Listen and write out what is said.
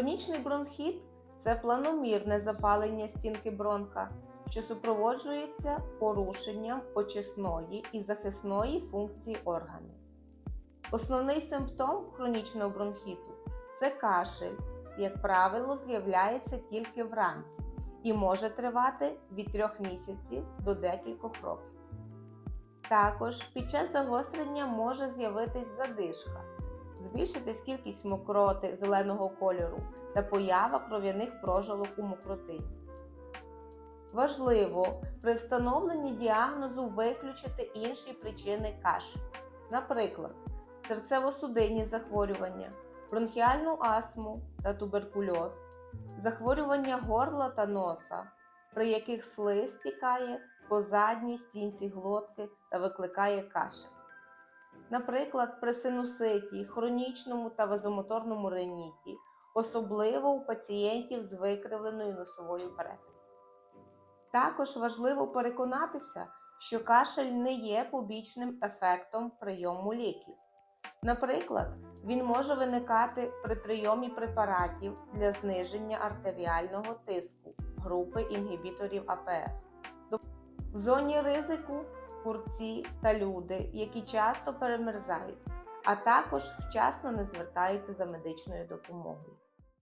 Хронічний бронхіт це планомірне запалення стінки бронха, що супроводжується порушенням очисної і захисної функції органів. Основний симптом хронічного бронхіту це кашель, як правило, з'являється тільки вранці і може тривати від 3 місяців до декількох років. Також під час загострення може з'явитись задишка, збільшитись кількість мокроти зеленого кольору та поява кров'яних прожилок у мокротині. Важливо при встановленні діагнозу виключити інші причини кашлю, наприклад, серцево-судинні захворювання, бронхіальну астму та туберкульоз, захворювання горла та носа, при яких слиз стікає по задній стінці глотки та викликає кашель. Наприклад, при синуситі, хронічному та вазомоторному реніті, особливо у пацієнтів з викривленою носовою перетиною. Також важливо переконатися, що кашель не є побічним ефектом прийому ліків. Наприклад, він може виникати при прийомі препаратів для зниження артеріального тиску групи інгібіторів АПФ. В зоні ризику курці та люди, які часто перемерзають, а також вчасно не звертаються за медичною допомогою.